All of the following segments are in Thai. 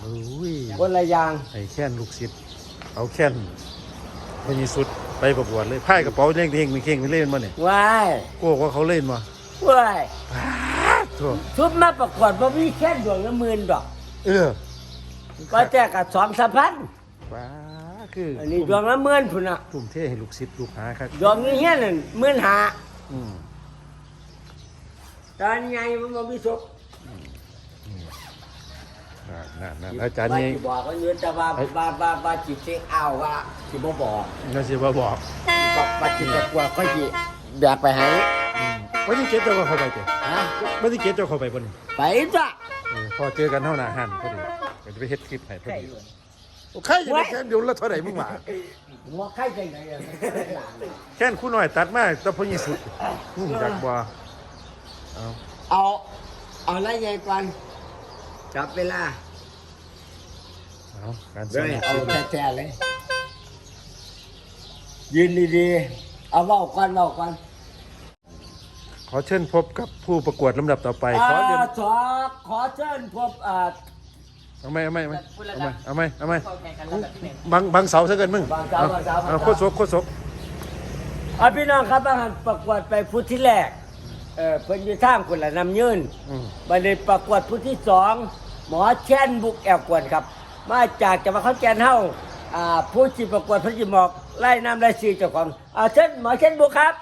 โอ้ยคนละอย่างไอ้แค้นลูกศิษย์เอาแค้นพญิสุดไปประกวดเลยพ่ายกระเป๋าเล่งเท่งมีเข่งมีเล่นมาเนี่ยว้ายโก้ว่าเขาเล่นมาว้ายทั่วชุดมาประกวดบ่มีแค่ดวงละหมื่นดอก เออก็แจกกับสองสามพันว้าคืออันนี้ดวงละหมื่นพุ่นน่ะทุ่มเทให้ลูกศิษย์ลูกหาครับดวงนี้เฮียนั่นหมื่นห้าอืมตอนใหญ่มันบ่มีสุข นั่นนั่นนั่นอาจารย์นี่ว่าสิบอกว่าเงินแต่ว่าว่าว่าว่าจิตเช็คเอาว่าสิบ่บอกน่าจะมาบอกบอกว่าจิตประกวดก็สิแบกไปให้อืมวันที่เก็ตเจ้าก็เข้าไปเจ้ฮะวันที่เก็ตเจ้าเข้าไปบนนี้ไปจ้ะเออพอเจอกันเท่าหนาหันพอดีก็จะไปเฮ็ดคลิปให้พอดีโอ้ใครจะไปแค่เดี๋ยวละเท่าไหร่มึงหมาหัวไข่จังได๋อะแค่นคู่หน่อยตัดมาแตะพญิสุดอืมจากบ่เอาเอาเอาอะไรใหญ่กว่า จับเวลาเอาการสเด้อนยลูกเอาศิษย์แท้ๆเลย ยืนดีๆ เอาเว้าก่อนเว้าก่อนขอเชิญพบกับผู้ประกวดลำดับต่อไป ขอเรียนาขอขอเชิญพบอ่าเอาไหมเอาไหมเอาไหมเอาไหมเอาไหมเข้าแข่งกันแล้วแบบที่หนึ่งบังบังเสาซะเกินมึงบางเจ้าบางเจ้าเอาโคตรศกโคตรศกเอาพี่น้องครับบางหันประกวดไปพุทธที่แรกเออเพิ่นอยู่ท่ามคนละนำยืนอืมบัดนี้ประกวดพุทธที่สอง หมอแช่นบุกแอวกวนครับ มาจากจังหวัดขอนแก่นเฮาอ่าผู้ที่ประกวดพระจิหมอกไล่น้ำไล่ซีเจ้าของเอาเช่นหมอเช่นบุกครับ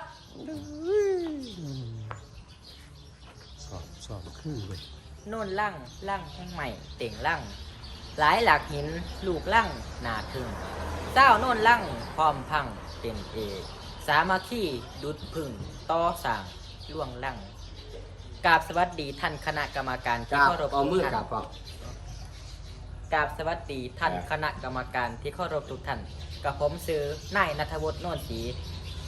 สอบสอบคือเว้ยโน่นลั่งลั่งแห่งใหม่เต่งลั่งหลายหลักหินลูกลั่งหนาทึงเจ้าโน่นลั่งพร้อมพังเป็นเอกสามัคคีดุดพึ่งต่อสั่งล่วงลั่ง กราบสวัสดีท่านคณะกรรมการที่เคารพเอามือทุกกัท่าบนปอกกราบสวัสดีท่านครับคณะกรรมการที่เคารพทุกท่านกับผมซื้อนายนัทวุฒิโนนศรี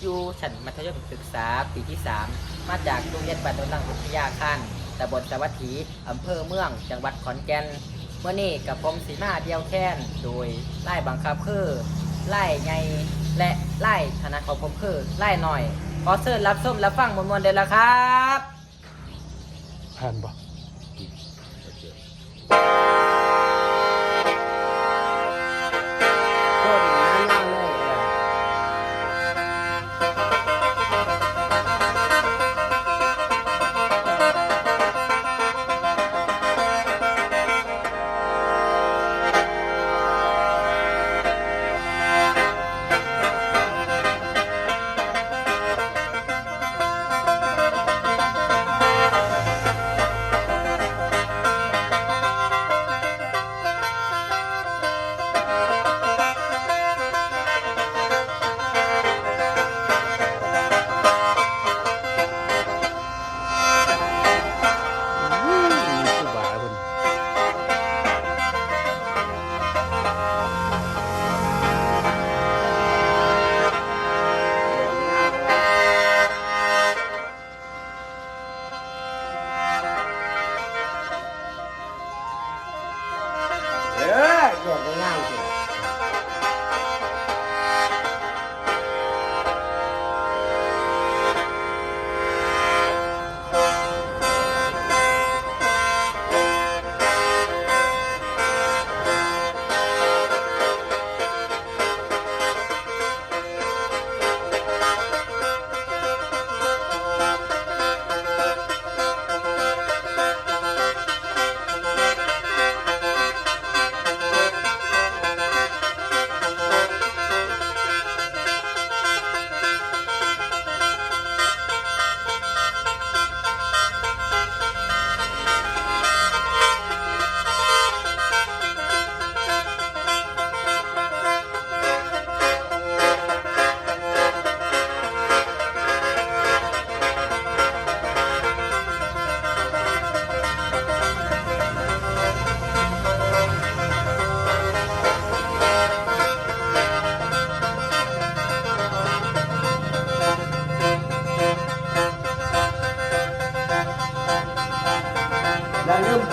อยู่ชั้นมัธยมศึกษาปีที่ 3 มาจากโรงเรียนบ้านโนนลังวิทยาคันตำบลสวัสดีอำเภอเมือง จังหวัดขอนแก่นเมื่อนี้กับผมสีมาเดียวแค้นโดยไล่บังคับคือไล่ไงและไล่ธนาของผมคือไล่หน่อยขอเชิญรับส้มรับฟังมวลๆเดยวละครับ ผ่า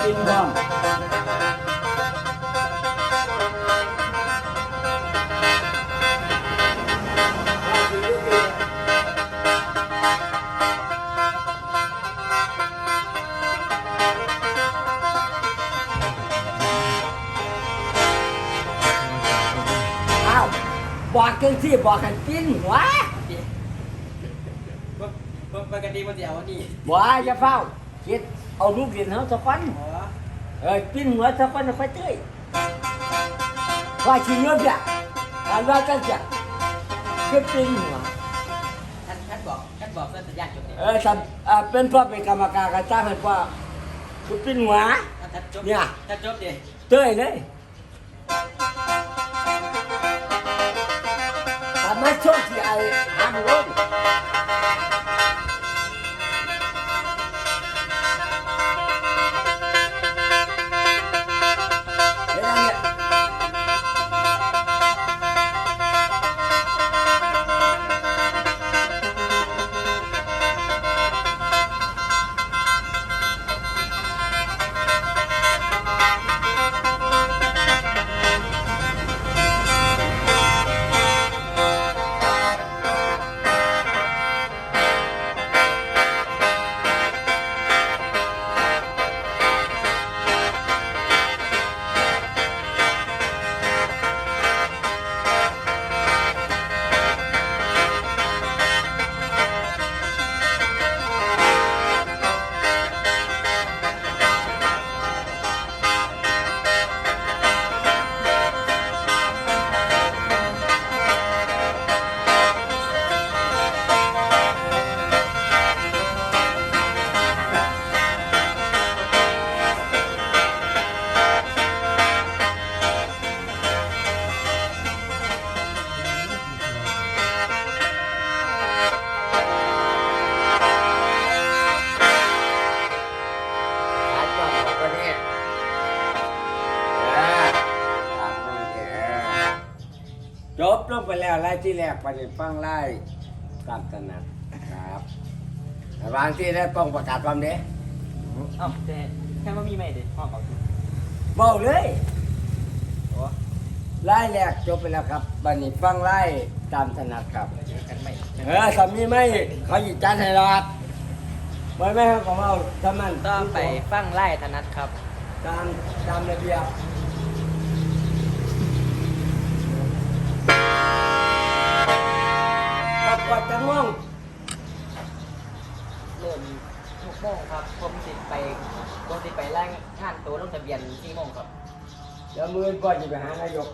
กินบ้างอาบอกกันที่บอกกันกินหัวปกติมันจะเอาอันี้ บ่าอย่าเฝ้าคิดเอาลูกเรียนเขาสะกัน เออกินหัวสักวันเอาไปเต้ยว่าชิโยบะอันว่าจังจะคือกินหัวท่านท่านบอกท่านบอกเส้นสัญญาณจบเนี่ยเออทำอ่าเป็นพ่อเป็นกรรมการก็จ้างให้พ่อคือกินหัวท่านจบเนี่ยท่านจบดิเต้ยเลยทำให้ช่วงที่ไอ้ห้ามลง งไปแล้วไล่ที่แรกไปฟังไล่ตามถนัดครับแต่บางที่ได้ป้องประกาศความเด้เอ้าแต่แค่ว่ามีไหมเด็กห้องเขาอยู่บอกเลยโอ้ไล่แรกจบไปแล้วครับบันนี้ฟังไล่ตามถนัดครับเจอกันไหมเออสามีไม่เขาหยิบจานให้หรอกไม่ไม่เขาของเราทำมันต่อไปฟังไล่ธนัดครับ ตามตามระเบียบ เดี๋ยวมือก่อนจะไปหานายก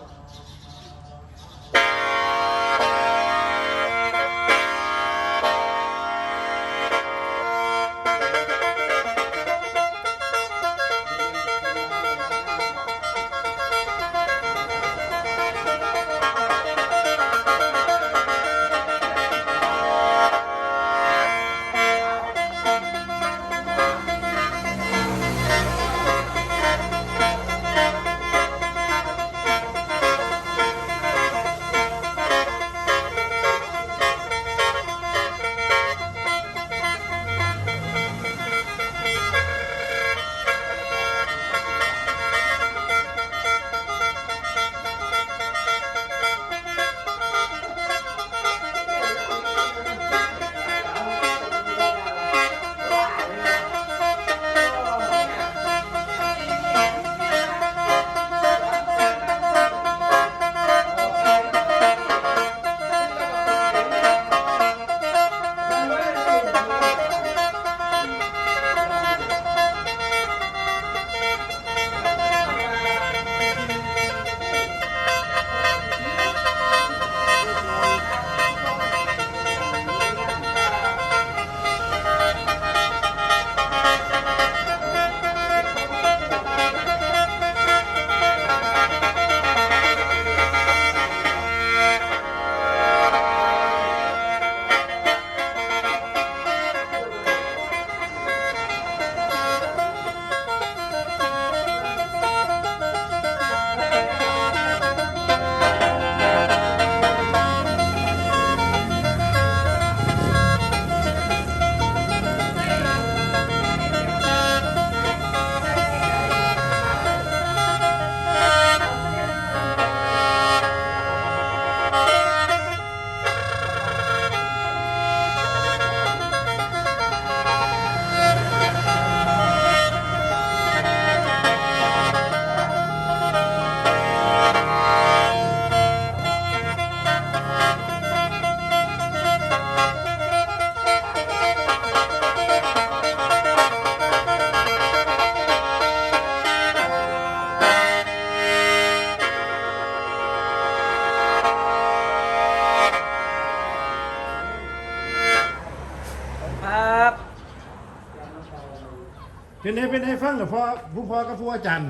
เป็นไงเป็นไงฟังกับพ่อผู้พ่อกับผู้อาจารย์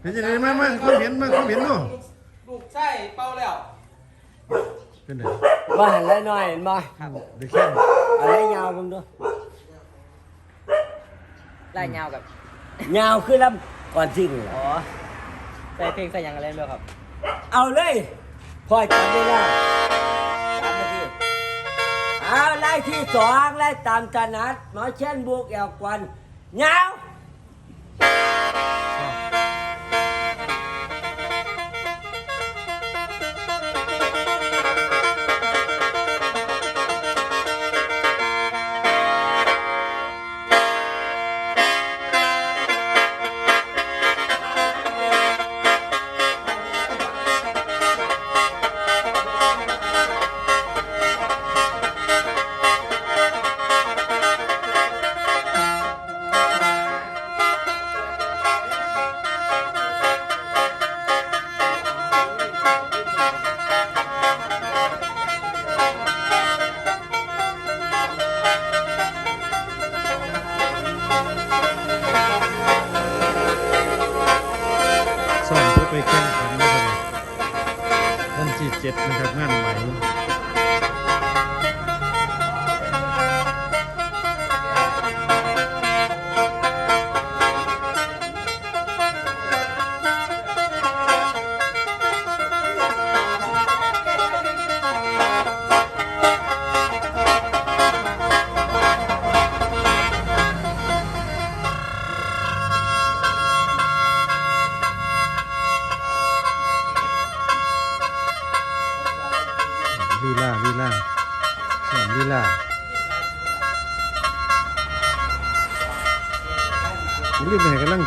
เป็นยังไงมามาความเห็นมาความเห็นเนาะลูกใช่เป่าแล้วเป็นไงว่าหันแล้วหน่อยเห็นบ่เด็กแค่นอะไรยาวผมดูไล่ยาวกับยาวคือลำก่อนจริงอ๋อใส่เพลงใส่หยังอะไรด้วยครับ เอาเลยพ่อจับได้แล้วสามนาทีเอาไล่ที่สองไล่ตามถนัดหมอเช่นบวกแอวกวัน ย เจ็ดนะครับงานใหม่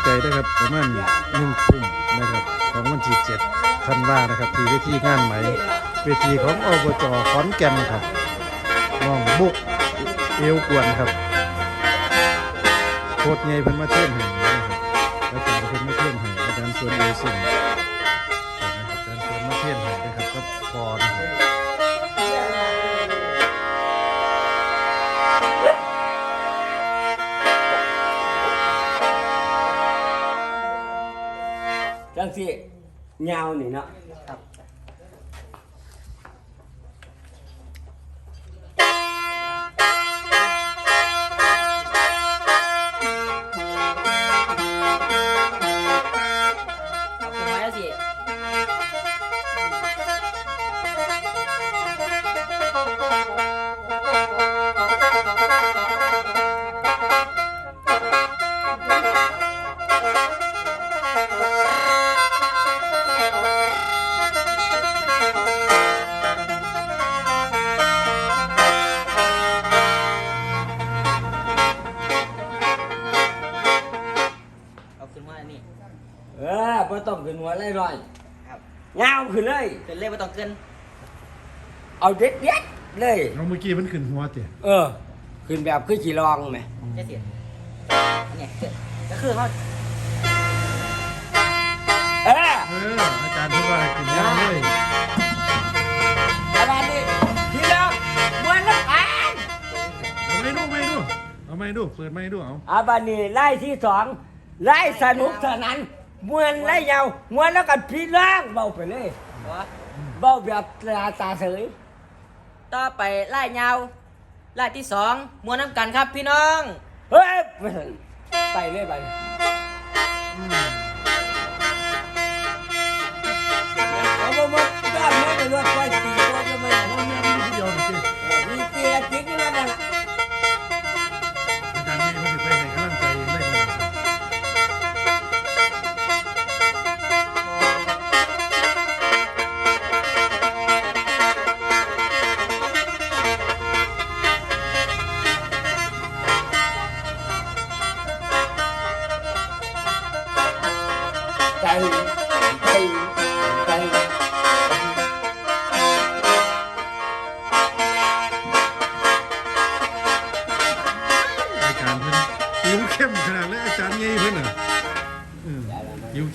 ใจนะครับประมาณหนึ่งทุ่มนะครับของวันที่เจ็ดธันวานะครับ ที่เวทีงานใหม่เวทีของอบจขอนแก่นครับน้องบุกเอวกวนครับโคตรใหญ่เพิ่นมาเท่นให้นะครับอาจารย์เพิ่นมาเท่นให้อาจารย์ส่วนเอวสิ่งอาจารย์ส่วนมาเท่นให้นะครับก็พอนะครับ สิยาวนี่เนาะ เลยขึ้นเลยไม่ต้องขึ้นเอาเด็ดเด็ดๆเลย เราเมื่อกี้มันขึ้นหัวเตี่ยเออ ขึ้นแบบคือจีรองไหมจะเสียอันเนี้ยขึ้นก็คือเขาเออเอออาจารย์พูดว่าให้ขึ้นยาวเลยอะไรนี่ทีละมวนละกันเอาไม่ดูไม่ดูเอาไม่ดูเปิดไม่ดูเอาอาบานี่ไล่ที่สองไล่สนุกสนานมวนไล่ยาวมวนแล้วกันพี่ล่างเบาไปเลยหัวเบาแบบตาตาเสยต่อไปไล่ยาวไล่ที่สองมวนน้ำกันครับพี่น้อง เฮ้ยไปเลยไปเลยเอาบ่หมดด้านนี้ไปรถไฟตีรถแล้วมันเอาเมียมันอยู่ผู้เดียวหน่อยสิมีตีละติ๊กนี่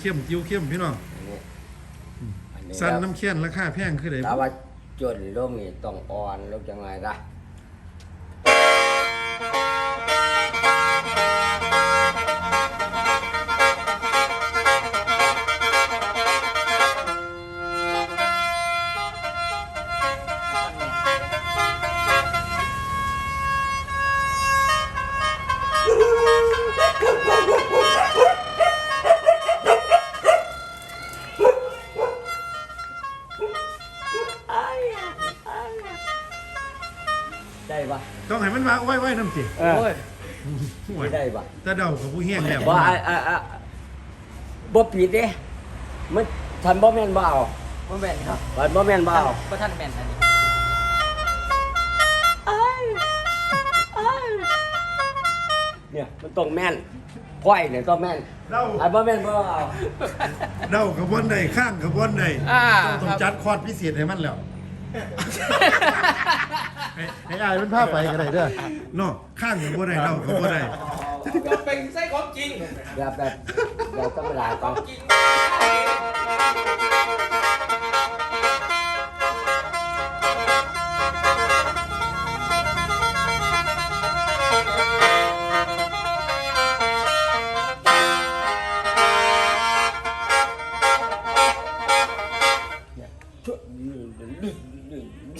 เข้มจิ้วเข้มพี่น้องอันนี้อันนี้ล้ำเคี้ยนราคาแพงคือไดแต่ว่าจนลงนี่ต้องอ่อนลงจังไรกะ ให้มันว่าไว้ไว้น้ำจิเออ โอ้ยห่วไม่ยได้ปะแต่เดากับผู้เฮี้ยงแล้วบ่อะอะอะบ่ผิดเด้มันทันบ่แม่นบ่เอาบ่แม่นครับทันบ่แม่นบ่เอาบ่ท่านแม่นอันนี้เนี่ยมันต้องแม่นพ่อยเนี่ยต้องแม่นเดาทันบ่แม่นบ่เอาเดากับบอนใดข้างกับบอนใดอ่าต้องครับจัดคอร์สพิเศษให้มันแล้ว ให้ให้อายมันพาไปก็ได้เด้อเนาะข้างกับบ่ได้เดากับบ่ได้ก็เป็นไส้ของจริงแบบแบบแบบธรรมดาขก่ออน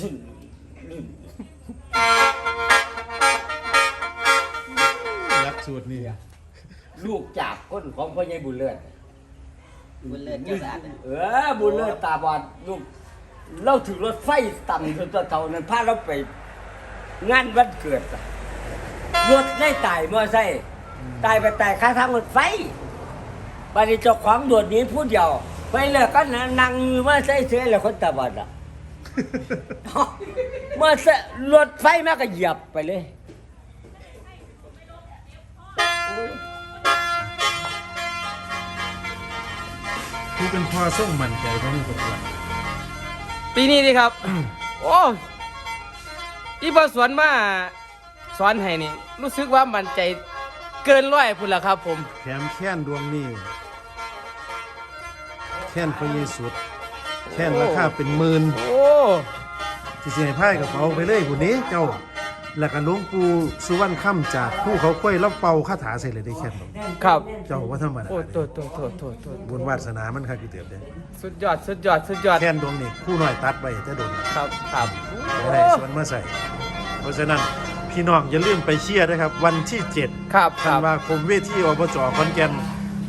ริงหลักสูตรนี่ลูกจากก้นของพ่อใหญ่บุญเลิศบุญเลิศเจ้าสะอาดนะเออบุญเลิศตาบอดลูกเราถือรถไฟต่ำจนตัวเท่านั้นพาเราไป งานวันเกิดอะรถได้ตายมอไซค์ตายไปตายค่าทางรถไฟบัดนี้เจ้าของโดดหนี้พูดเดียว ไปเลยก็นั่งอยู่มอไซค์เสียแล้วคนตาบอดอะ มอไซค์รถไฟแม่ก็เหยียบไปเลย ผู้เป็นพ่อส่งมั่นใจเพราะมีคนรักปีนี้ดีครับ โอ้อีบอสวนมาสอนให้นี่ รู้สึกว่ามันใจเกินร้อยพุ่นละครับผม แถมแค้นดวงนี้ แค้นพระเยซู แค้นราคาเป็นหมื่นโอ้ที่เสียให้พายกับเขาไปเลยผู้นี้เจ้าแล้วก็หลวงปู่สุวรรณค่ำจากผู้เขาค่อยรับเป่าคาถาใส่เลยได้แค่นบอกครับเจ้าว่าธรรมดาโอ้โตโตโตโตโตบุญวาสนามันค่ะคือเติบเด้สุดยอดสุดยอดสุดยอดแค้นดวงนี้ผู้น้อยตัดไปจะโดนครับครับอะไรส่วนมาใส่ เพราะฉะนั้นพี่น้องอย่าลืมไปเชียร์นะครับ วันที่ 7 ครับคธัรันบวาคมเวทีอบจขอนแก่น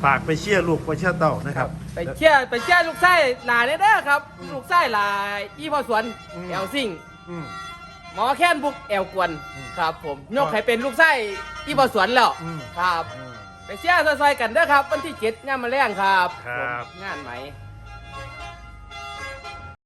ฝากไปเชียร์ลูกไปเชียร์เต้านะครับ ไปเชี่ยไปเชี่ยลูกไส้หลานเด้อครับ ลูกไส้หลายอีพอสวนอืม แอลซิ่งอืม หมอแค้นบุกแอลกวนอืมครับ ผมยกให้เป็นลูกไส้อีพอสวนแล้วอืม ครับ อืม ไปเชี่ยซอยๆกันเด้อครับ วันที่เจ็ดงานมาแรงครับครับ ผมงานไหม